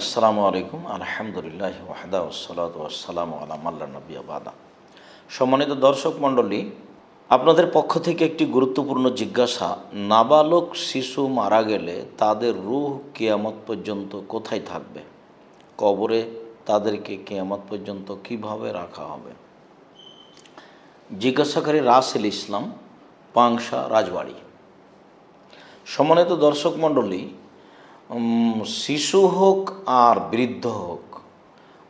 আসসালামু আলাইকুম, আলহামদুলিল্লাহ ওয়াহদা ওসালাত ওয়াসালাম আলাম আল্লাহ নবী আবাদা সম্মানিত দর্শক মণ্ডলী, আপনাদের পক্ষ থেকে একটি গুরুত্বপূর্ণ জিজ্ঞাসা, নাবালক শিশু মারা গেলে তাদের রুহ কেয়ামত পর্যন্ত কোথায় থাকবে? কবরে তাদেরকে কেয়ামত পর্যন্ত কীভাবে রাখা হবে? জিজ্ঞাসাকারী রাসেল ইসলাম, পাংশা, রাজবাড়ি। সম্মানিত দর্শক মণ্ডলী শিশু হোক আর বৃদ্ধ হোক,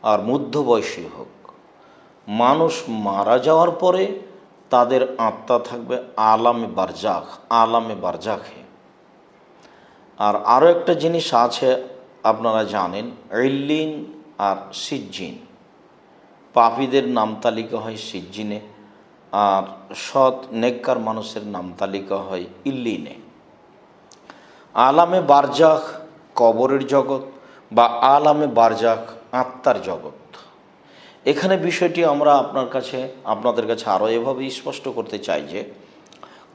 আর মধ্যবয়সী হোক, মানুষ মারা যাওয়ার পরে তাদের আত্মা থাকবে আলামে বারজাখ, আলামে বারজাখে। আর আরও একটা জিনিস আছে, আপনারা জানেন এল্লিন আর সিজ্জিন। পাপীদের নাম তালিকা হয় সিজ্জিনে, আর সৎ, নেককার মানুষের নাম তালিকা হয় ইল্লিনে। আলামে বারজাখ কবরের জগৎ বা আলামে বারজাখ আত্মার জগৎ। এখানে বিষয়টি আমরা আপনার কাছে, আপনাদের কাছে আরও এভাবে স্পষ্ট করতে চাই যে,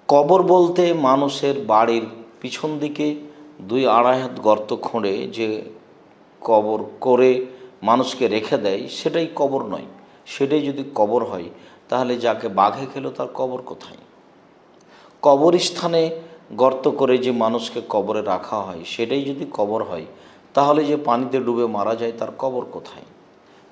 কবর বলতে মানুষের বাড়ির পিছন দিকে দুই আড়াই হাত গর্ত খুঁড়ে যে কবর করে মানুষকে রেখে দেয়, সেটাই কবর নয়। সেটাই যদি কবর হয়, তাহলে যাকে বাঘে খেলো তার কবর কোথায়? কবরস্থানে গর্ত করে যে মানুষকে কবরে রাখা হয়, সেটাই যদি কবর হয়, তাহলে যে পানিতে ডুবে মারা যায় তার কবর কোথায়?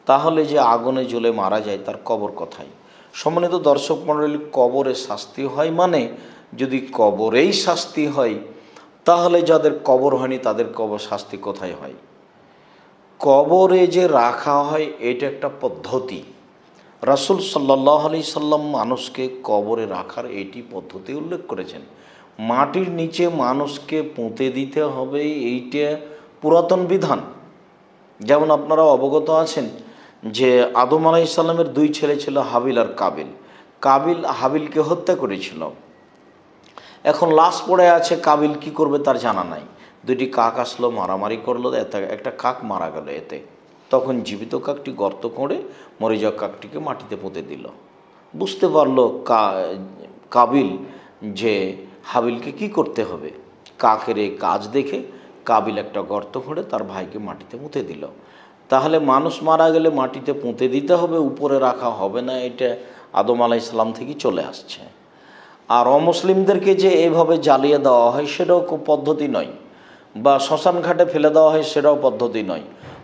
তাহলে যে আগুনে জ্বলে মারা যায় তার কবর কোথায়? সম্মানিত দর্শক মণ্ডলী, কবরে শাস্তি হয় মানে যদি কবরেই শাস্তি হয়, তাহলে যাদের কবর হয়নি তাদের কবর শাস্তি কোথায় হয়? কবরে যে রাখা হয়, এটা একটা পদ্ধতি। রাসুল সাল্লাহ আলি সাল্লাম মানুষকে কবরে রাখার এটি পদ্ধতি উল্লেখ করেছেন। মাটির নিচে মানুষকে পুঁতে দিতে হবে, এইটা পুরাতন বিধান। যেমন আপনারা অবগত আছেন যে আদম আলাই ইসলামের দুই ছেলে ছিল হাবিল আর কাবিল। কাবিল হাবিলকে হত্যা করেছিল। এখন লাশ পড়ে আছে, কাবিল কি করবে তার জানা নাই। দুইটি কাক আসলো, মারামারি করল একটা কাক মারা গেল এতে। তখন জীবিত কাকটি গর্ত করে মরে যাওয়া কাকটিকে মাটিতে পুঁতে দিল। বুঝতে পারল কাবিল যে হাবিলকে কি করতে হবে? কাকের এই কাজ দেখে কাবিল একটা গর্ত করে তার ভাইকে মাটিতে পুঁতে দিল। তাহলে মানুষ মারা গেলে মাটিতে পুঁতে দিতে হবে, উপরে রাখা হবে না, এটা আদম আলাহ ইসলাম থেকে চলে আসছে। আর অমুসলিমদেরকে যে এভাবে জ্বালিয়ে দেওয়া হয় সেটাও খুব পদ্ধতি নয়, বা শ্মশান ঘাটে ফেলে দেওয়া হয় সেটাও পদ্ধতি নয়।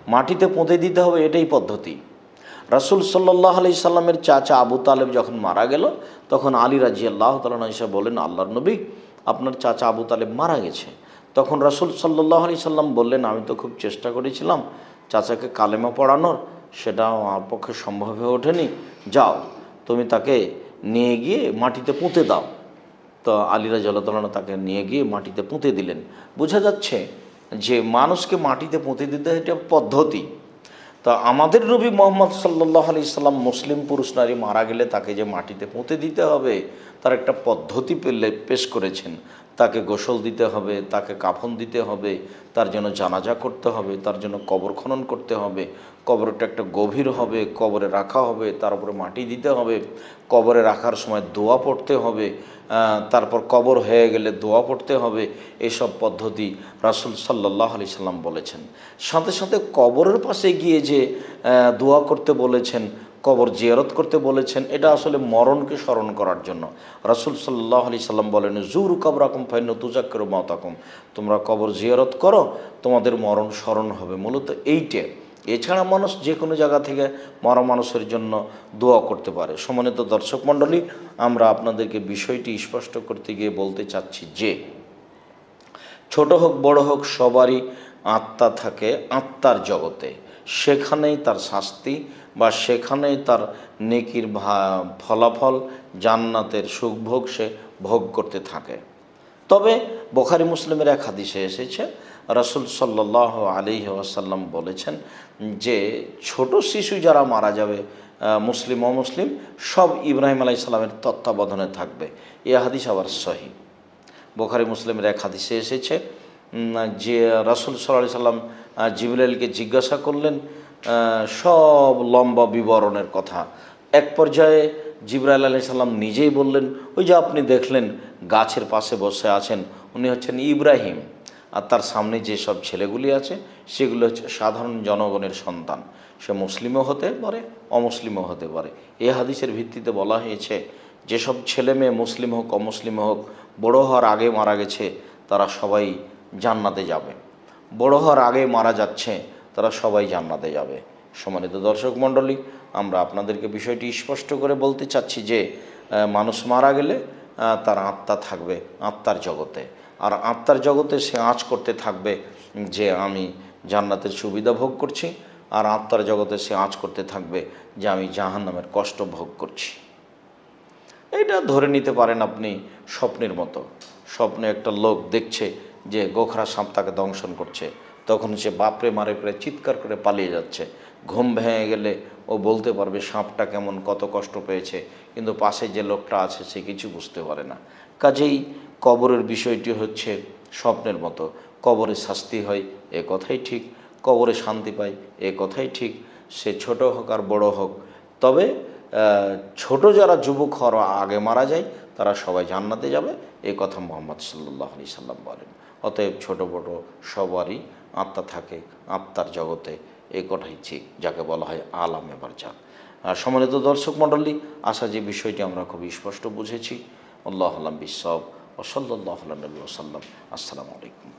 মাটিতে পুঁতে দিতে হবে এটাই পদ্ধতি। রাসুল সাল্লাহ আলি সাল্লামের চাচা আবু তালেব যখন মারা গেল, তখন আলী রাজি আল্লাহ তালা বলেন আল্লাহর নবী, আপনার চাচা আবু তালেব মারা গেছে। তখন রাসুল সাল্লাহ আলি সাল্লাম বললেন, আমি তো খুব চেষ্টা করেছিলাম চাচাকে কালেমা পড়ানোর সেটা আমার পক্ষে সম্ভব হয়ে ওঠেনি। যাও, তুমি তাকে নিয়ে গিয়ে মাটিতে পুঁতে দাও। তো আলীরা জলতলানা তাকে নিয়ে গিয়ে মাটিতে পুঁতে দিলেন। বোঝা যাচ্ছে যে মানুষকে মাটিতে পুঁতে দিতে এটা পদ্ধতি। তা আমাদের নবী মোহাম্মদ সাল্লাহ আলি সাল্লাম মুসলিম পুরুষ নারী মারা গেলে তাকে যে মাটিতে পুঁতে দিতে হবে, তার একটা পদ্ধতি পেলে পেশ করেছেন। তাকে গোসল দিতে হবে, তাকে কাফন দিতে হবে, তার জন্য জানাজা করতে হবে, তার জন্য কবর খনন করতে হবে, কবরটা একটা গভীর হবে, কবরে রাখা হবে, তার উপরে মাটি দিতে হবে, কবরে রাখার সময় দোয়া পড়তে হবে তারপর কবর হয়ে গেলে দোয়া পড়তে হবে, এসব পদ্ধতি রাসুল সাল্লাহ আলি সাল্লাম বলেছেন। সাথে সাথে কবরের পাশে গিয়ে যে দোয়া করতে বলেছেন কবর জিয়ারত করতে বলেছেন, এটা আসলে মরণকে স্মরণ করার জন্য। রাসুল সাল্লাহ আলি সাল্লাম বলেন, জুর কবরাকুম ফাইন তুজাক্কর মাতাকুম তোমরা কবর জিয়ারত করো, তোমাদের মরণ স্মরণ হবে। মূলত এইটে। এছাড়া মানুষ যে কোনো জায়গা থেকে মরা মানুষের জন্য দোয়া করতে পারে। সম্মানিত দর্শক মণ্ডলী, আমরা আপনাদেরকে বিষয়টি স্পষ্ট করতে গিয়ে বলতে চাচ্ছি যে, ছোট হোক, বড় হোক, সবারই আত্মা থাকে আত্মার জগতে। সেখানেই তার শাস্তি বা সেখানেই তার নেকির ফলাফল জান্নাতের সুখভোগ সে ভোগ করতে থাকে। তবে বোখারি মুসলিমের এক হাদিসে এসেছে, রাসুল সাল্লাহ আলী আসাল্লাম বলেছেন যে, ছোট শিশু যারা মারা যাবে মুসলিম, অমুসলিম, সব ইব্রাহিম আলাই সাল্লামের তত্ত্বাবধানে থাকবে। এ হাদিস আবার সহি। বোখারি মুসলিমের এক হাদিসে এসেছে যে রাসুল সাল্লাহ সাল্লাম জিবরাইলকে জিজ্ঞাসা করলেন সব লম্বা বিবরণের কথা। এক পর্যায়ে জিবরাইল আলি সাল্লাম নিজেই বললেন, ওই যে আপনি দেখলেন, গাছের পাশে বসে আছেন, উনি হচ্ছেন ইব্রাহিম। আর তার সামনে যেসব ছেলেগুলি আছে, সেগুলো হচ্ছে সাধারণ জনগণের সন্তান। সে মুসলিমও হতে পারে, অমুসলিমও হতে পারে। এ হাদিসের ভিত্তিতে বলা হয়েছে, যেসব ছেলে মেয়ে মুসলিম হোক, অমুসলিম হোক, বড় হওয়ার আগে মারা গেছে, তারা সবাই জান্নাতে যাবে। বড় হওয়ার আগে মারা যাচ্ছে, তারা সবাই জান্নাতে যাবে। সম্মানিত দর্শক মণ্ডলী, আমরা আপনাদেরকে বিষয়টি স্পষ্ট করে বলতে চাচ্ছি যে মানুষ মারা গেলে তার আত্মা থাকবে আত্মার জগতে। আর আত্মার জগতে সে আঁচ করতে থাকবে যে, আমি জান্নাতের সুবিধা ভোগ করছি, আর আত্মার জগতে সে আঁচ করতে থাকবে যে, আমি জাহান্নামের কষ্ট ভোগ করছি। এটা ধরে নিতে পারেন আপনি স্বপ্নের মতো। স্বপ্নে একটা লোক দেখছে যে গোখরা সাপ তাকে দংশন করছে। তখন সে বাপরে মারে করে চিৎকার করে পালিয়ে যাচ্ছে। ঘুম ভেঙে গেলে ও বলতে পারবে সাপটা কেমন কত কষ্ট পেয়েছে, কিন্তু পাশে যে লোকটা আছে সে কিছু বুঝতে পারে না। কাজেই কবরের বিষয়টি হচ্ছে স্বপ্নের মতো। কবরে শাস্তি হয়, এ কথাই ঠিক। কবরে শান্তি পায়, এ কথাই ঠিক। সে ছোট হোক আর বড় হোক। তবে ছোট যারা যুবক হওয়ার আগে মারা যায়, তারা সবাই জান্নাতে যাবে এই কথা মোহাম্মদ সাল্লাহ আলি সাল্লাম বলেন। অতএব ছোট বড় সবারই আত্মা থাকে, আত্মার জগতে এ কথাই ঠিক, যাকে বলা হয় আলাম আর সম্মানিত দর্শক মণ্ডলী, আশা যে বিষয়টি আমরা খুব স্পষ্ট বুঝেছি। আল্লাহ আলাম বিসব ও সাল্লাহ নবী ওসাল্লাম আসসালামু আলাইকুম।